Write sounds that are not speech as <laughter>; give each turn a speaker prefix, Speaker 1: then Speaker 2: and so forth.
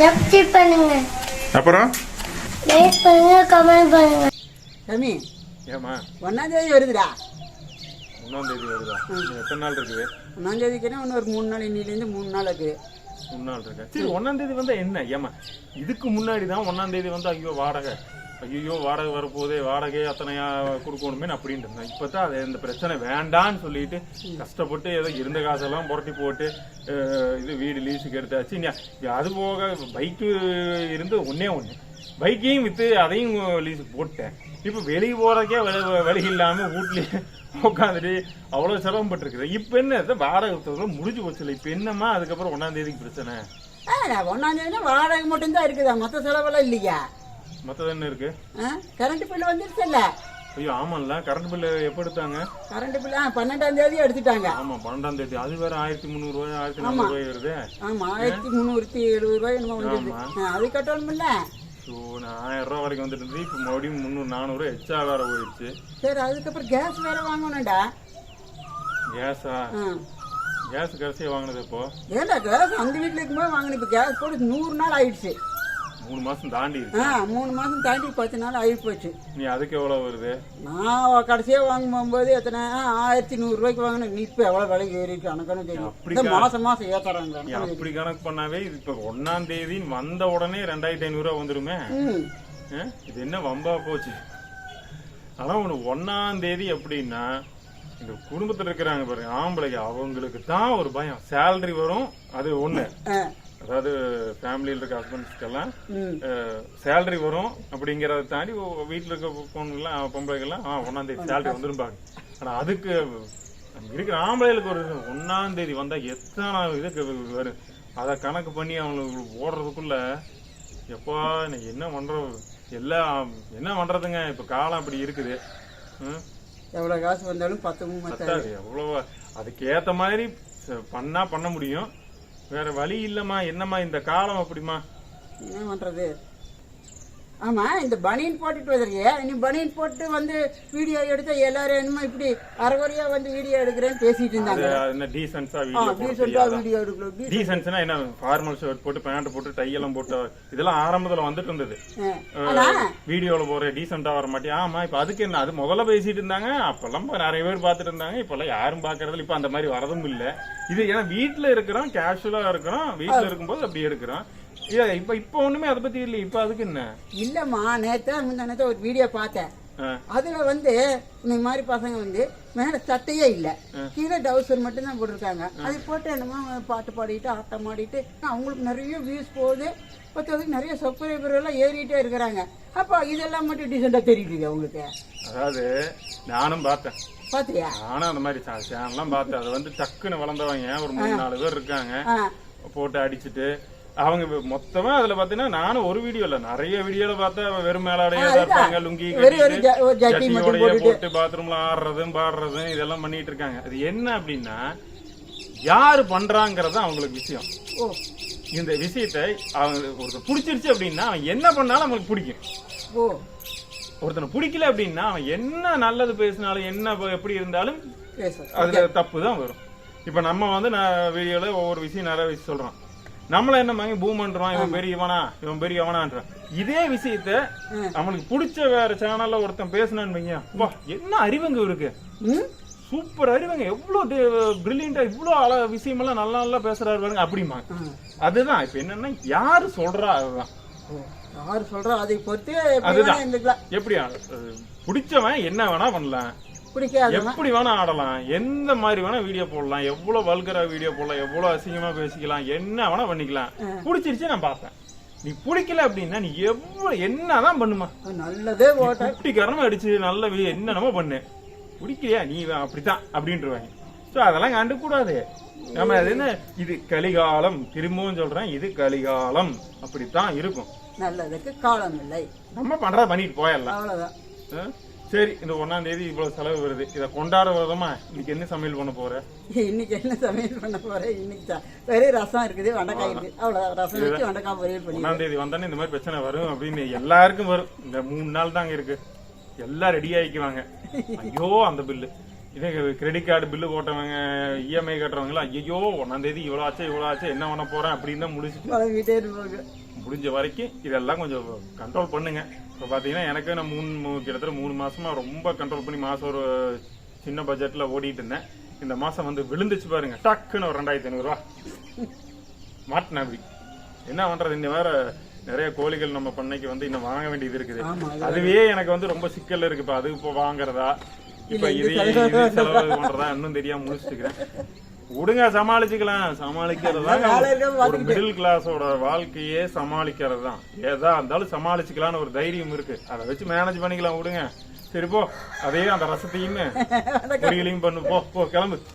Speaker 1: Subscribe பண்ணுங்க.
Speaker 2: அப்புறம்?
Speaker 1: Like பண்ணுங்க கமெண்ட் பண்ணுங்க.
Speaker 3: சாமி
Speaker 2: ஏமா
Speaker 3: ஒன்னாம் தேதி வருதுடா
Speaker 2: ஒன்றாம் தேதி வருதா எத்தனை நாள் இருக்குது?
Speaker 3: ஒன்னாம் தேதிக்குன்னா இன்னும் ஒரு மூணு நாள் இன்னிலேருந்து மூணு நாள் இருக்குது
Speaker 2: மூணு நாள் இருக்கு? சரி ஒன்றாம் தேதி வந்தா என்ன? ஏமா இதுக்கு முன்னாடி தான் ஒன்றாம் தேதி வந்து ஐயோ வாடகை. ஐயோ வாடகை வரப்போதே வாடகை அத்தனையா கொடுக்கணுமே அப்படின்ட்டு இருந்தேன். இப்போ தான் அது இந்த பிரச்சனை வேண்டான்னு சொல்லிட்டு கஷ்டப்பட்டு ஏதோ இருந்த காசெல்லாம் புரட்டி போட்டு இது வீடு லீஸுக்கு எடுத்தாச்சு. அது போக பைக்கு இருந்து ஒன்றே ஒன்று பைக்கையும் விற்று அதையும் லீஸுக்கு போட்டேன். இப்போ வெளியே போகிறதுக்கே வெளி வெளி இல்லாமல் வீட்லேயே உட்காந்துட்டு அவ்வளோ சிரமப்பட்டிருக்குது இப்போ என்ன வாடகை முடிஞ்சு போச்சு இப்போ என்னம்மா அதுக்கப்புறம் ஒன்றாந்தேதிக்கு பிரச்சனை?
Speaker 3: ஒன்றாந்தேதினா வாடகை மட்டும்தான் இருக்குதா? மற்ற செலவெல்லாம் இல்லையா?
Speaker 2: மற்றது என்ன இருக்கு?
Speaker 3: கரண்ட் பில்லு வந்துருச்சுல்ல?
Speaker 2: ஐயோ ஆமாம்ல கரண்ட் பில்லு எப்போ எடுத்தாங்க?
Speaker 3: கரண்ட் பில்லு ஆ பன்னெண்டாம் தேதி எடுத்துட்டாங்க.
Speaker 2: ஆமா பன்னெண்டாம் தேதி. அது வேற ஆயிரத்தி முந்நூறுரூவா ஆயிரத்தி நானூறுரூவாய் வருது.
Speaker 3: ஆமா ஆயிரத்தி முந்நூற்றி எழுபது ரூபாய் என்னமோ அது கட்டணுமில்ல
Speaker 2: ஸோ நான் ஆயிரம் ரூபா வரைக்கும் வந்துட்டு இருந்தது. இப்போ மறுபடியும் முந்நூறு நானூறு எச்சா வேற போயிடுச்சு.
Speaker 3: சரி அதுக்கப்புறம் கேஸ் வேற வாங்கணும்டா.
Speaker 2: கேஸா கேஸ் கடைசியாக வாங்கினது இப்போ
Speaker 3: ஏன்டா கேஸ் அந்த வீட்டில் இருக்கும்போது வாங்கின இப்போ கேஸ் போட்டு நூறு நாள் ஆயிடுச்சு.
Speaker 2: மூணு மாசம் தாண்டி
Speaker 3: ஆ மூணு மாதம் தாண்டி பத்து நாள் ஆகி போச்சு
Speaker 2: நீ அதுக்கு எவ்வளோ வருது?
Speaker 3: நான் கடைசியாக வாங்கும் போகும்போது எத்தனை? ஆயிரத்தி நூறுரூவாய்க்கு வாங்கினேன். நீ இப்போ எவ்வளோ விலைக்கு ஏறிட்டு எனக்குன்னு தெரியும். மாதம் மாதம் ஏற்றுறாங்க
Speaker 2: நீ அப்படி கணக்கு பண்ணாவே இது இப்போ ஒன்னாம் தேதி வந்த உடனே ரெண்டாயிரத்தி ஐநூறுரூவா வந்துருமே? இது என்ன வம்பா போச்சு? ஆனா ஒண்ணு ஒன்னாம் தேதி எப்படின்னா இந்த குடும்பத்துல இருக்கிறாங்க பாருங்க ஆம்பளைங்க அவங்களுக்கு தான் ஒரு பயம். சேலரி வரும் அது ஒண்ணு.
Speaker 3: ஆ.
Speaker 2: அதாவது ஃபேமிலியில் இருக்க ஹஸ்பண்ட்ஸ்க்கெல்லாம் சேலரி வரும் அப்படிங்கறத தாண்டி வீட்டுல இருக்க பொண்ணுங்கெல்லாம் பொம்பளைங்கெல்லாம் ஆ ஒன்னாம் தேதி சேலரி வந்துருப்பாங்க ஆனா அதுக்கு இருக்கிற ஆம்பளைகளுக்கு ஒரு ஒன்னாம் தேதி வந்தா எத்தனை இதுக்கு வரும்? அதை கணக்கு பண்ணி அவங்களுக்கு ஓடுறதுக்குள்ள எப்பா நான் என்ன பண்றோம் எல்லாம் என்ன பண்றதுங்க? இப்ப காலம் அப்படி இருக்குது?
Speaker 3: எவ்வளோ காசு வந்தாலும் பத்து மத்த
Speaker 2: பத்தாது எவ்வளவு. அதுக்கு ஏத்த மாதிரி ச- பண்ணா பண்ண முடியும். வேற வழி இல்லம்மா என்னம்மா இந்த காலம் அப்படிமா
Speaker 3: என்ன பண்றது? ஆமாம் இந்த பனியன் போட்டுட்டு வந்துருக்கிய. நீ பனியன் போட்டு வந்து வீடியோ எடுத்த எல்லாரும் என்னமோ இப்படி அரைகுறையா வந்து வீடியோ எடுக்கிறேன்னு பேசிட்டு இருந்தாங்க.
Speaker 2: என்ன டீசென்ஸா
Speaker 3: ஆ
Speaker 2: வீடியோ போட
Speaker 3: டீசெண்டாக
Speaker 2: தெரியாதா?
Speaker 3: வீடியோ எடுக்கணும் டீ-
Speaker 2: டீசென்ஸ்னா என்ன ஃபார்மல் ஷர்ட் போட்டு பேண்ட் போட்டு டை எல்லாம் போட்டு இதெல்லாம் ஆரம்பத்துல வந்துட்டு இருந்தது. வீடியோல போற டீசெண்டா வர மாட்டியா ஆமா இப்ப அதுக்கு என்ன அது முதல்ல பேசிட்டு இருந்தாங்க அப்பெல்லாம் இப்ப நிறைய பேர் பார்த்துட்டு இருந்தாங்க. இப்பெல்லாம் யாரும் பாக்குறதுல இப்ப அந்த மாதிரி வரதும் இல்ல. இது ஏன்னா வீட்டுல இருக்கிறோம் கேஷுவலா இருக்கிறோம். வீட்டுல இருக்கும்போது அப்படி எடுக்கிறோம். இல்ல இப்ப இப்ப ஒண்ணுமே அதை பத்தி இல்ல இப்ப அதுக்கு என்ன?
Speaker 3: இல்லம்மா நேத்து முந்தா நேத்து ஒரு வீடியோ பார்த்தேன். அதுல வந்து இந்த மாதிரி பசங்க வந்து மேல சட்டையே இல்ல. கீழே டவுசர் மட்டும் தான் போட்டிருக்காங்க அது போட்டு என்னமோ பாட்டு பாடிட்டு ஆட்டம் ஆடிட்டு அவங்களுக்கு நிறைய வியூஸ் போகுது. பத்ததுக்கு நிறைய சப்ஸ்கிரைபர் எல்லாம் ஏறிட்டே இருக்கிறாங்க. அப்போ இதெல்லாம் மட்டும் டீசெண்டா தெரியுது அவங்களுக்கு
Speaker 2: அதாவது நானும் பார்த்தேன்.
Speaker 3: பாத்தியா?
Speaker 2: நானும் அந்த மாதிரி சேனல்லாம் பார்த்தேன். அது வந்து டக்குன்னு வளர்ந்தவங்க ஒரு மூணு நாலு பேர் இருக்காங்க. போட்டு அடிச்சுட்டு அவங்க மொத்தமா அதுல பாத்தீங்கன்னா நானும் ஒரு வீடியோ இல்ல. நிறைய வீடியோல பார்த்தா வெறும் மேலாடையா இருப்பாங்க லுங்கி போட்டு பாத்ரூம்ல ஆடுறதும் பாடுறதும் இதெல்லாம் பண்ணிட்டு இருக்காங்க. அது என்ன அப்படின்னா யாரு பண்றாங்கிறது அவங்களுக்கு விஷயம்.
Speaker 3: ஓ.
Speaker 2: இந்த விஷயத்தை அவங்க ஒருத்தர் பிடிச்சிருச்சு அப்படின்னா அவன் என்ன பண்ணாலும் அவங்களுக்கு பிடிக்கும். ஒருத்தனை பிடிக்கல அப்படின்னா அவன் என்ன நல்லது பேசினாலும் என்ன எப்படி இருந்தாலும் அதுல தப்பு தான் வரும். இப்ப நம்ம வந்து நான் வீடியோல ஒவ்வொரு விஷயம் நிறைய விஷயம் சொல்றோம். நம்மள என்ன மாதிரி பூமன்றான் இவன் பெரியவனா? இவன் பெரியவனான்றான். இதே விஷயத்த அவனுக்கு பிடிச்ச வேற சேனல்ல ஒருத்தன் பேசினான்னு வைங்க என்ன அறிவுங்க இருக்கு
Speaker 3: ம்.
Speaker 2: சூப்பர் அறிவுங்க. எவ்வளவு பிரில்லியண்டா இவ்வளவு அழ விஷயமெல்லாம் நல்லா நல்லா பேசுறாரு பாருங்க. அப்படிமா. அதுதான். இப்ப என்னன்னா யாரு சொல்றா அதுதான்.
Speaker 3: யார் சொல்றா? அதை பொறுத்து
Speaker 2: அதுதான்.
Speaker 3: வேணா இருந்துக்கலாம்.
Speaker 2: எப்படி அஹ், பிடிச்சவன் என்ன வேணா பண்ணலாம்.
Speaker 3: பிடிக்காதவன்
Speaker 2: எப்படி வேணா ஆடலாம். எந்த மாதிரி வேணா வீடியோ போடலாம். எவ்வளவு வல்கரா வீடியோ போடலாம். எவ்வளவு அசிங்கமா பேசிக்கலாம். என்ன வேணா பண்ணிக்கலாம். பிடிச்சிருச்சு நான் பார்ப்பேன். நீ பிடிக்கல அப்படின்னா நீ எவ்வளவு என்னதான் பண்ணுமா?
Speaker 3: நல்லதே
Speaker 2: குட்டிக்காரமா அடிச்சு நல்ல என்னென்னமோ பண்ணு. பிடிக்கலையா? நீ அப்படித்தான் அப்படின்ட்டுருவாங்க சோ அதெல்லாம் கண்டுக்கூடாது. நம்ம அது என்ன? இது கலிகாலம். திரும்பவும் சொல்றேன் இது கலிகாலம். அப்படித்தான் இருக்கும்.
Speaker 3: நல்லதுக்கு காலம் இல்லை
Speaker 2: நம்ம பண்றத பண்ணிட்டு போயிடலாம்.
Speaker 3: அவ்வளவுதான்?
Speaker 2: சரி இந்த ஒன்னாம் தேதி இவ்வளவு செலவு வருது. இத கொண்டாட விதமா <laughs> இன்னைக்கு என்ன சமையல் பண்ண போற?
Speaker 3: இன்னைக்கு என்ன சமையல் பண்ண போறேன் இன்னைக்கு வெறும் ரசம் இருக்குது வெண்டைக்காய் இருக்கு அவ்வளவு ரசம் வச்சு வெண்டைக்காய் பொரியல் பண்ணி
Speaker 2: ஒன்னாம் தேதி வந்தானே இந்த மாதிரி பிரச்சனை வரும் அப்படின்னு எல்லாருக்கும் வரும். இந்த மூணு நாள் தாங்க இருக்கு. எல்லாம் ரெடி ஆயிக்குவாங்க. <laughs> ஐயோ அந்த பில்லு இதே கிரெடிட் கார்டு பில்லு போட்டவங்க இஎம்ஐ கட்டுறவங்களாம் ஐயோ ஒன்னாம் தேதி இவ்வளோ ஆச்சு இவ்வளோ ஆச்சு என்ன பண்ண போறேன் அப்படின்னு தான் முடிச்சுட்டு முடிஞ்ச வரைக்கும் இதெல்லாம் கொஞ்சம் கண்ட்ரோல் பண்ணுங்க. இப்போ பார்த்தீங்கன்னா எனக்கு நான் மூணு கிட்டத்தட்ட மூணு மாசமா ரொம்ப கண்ட்ரோல் பண்ணி மாசம் ஒரு சின்ன பட்ஜெட்ல ஓடிட்டு இருந்தேன். இந்த மாசம் வந்து விழுந்துச்சு பாருங்க. டக்குன்னு ஒரு ரெண்டாயிரத்தி ஐநூறுரூவா மாட்டினேன் அப்படி என்ன பண்றது? இந்த வேற நிறைய கோழிகள் நம்ம பண்ணைக்கு வந்து இன்னும் வாங்க வேண்டியது இருக்குது. அதுவே எனக்கு வந்து ரொம்ப சிக்கல் இருக்கு இப்ப அது இப்போ வாங்குறதா? இப்ப இது செலவு பண்றதா? இன்னும் தெரியாம முடிச்சுக்கிறேன் விடுங்க சமாளிச்சுக்கலாம். சமாளிக்கிறது? ஒரு. மிடில் கிளாஸோட வாழ்க்கையே சமாளிக்கிறது தான் ஏதா இருந்தாலும் சமாளிச்சுக்கலாம்னு ஒரு தைரியம் இருக்கு. அதை வச்சு மேனேஜ் பண்ணிக்கலாம் விடுங்க சரி போ. அதே அந்த ரசத்தையுமே <laughs> பொரியலையும் பண்ணு. போ போ கிளம்பு.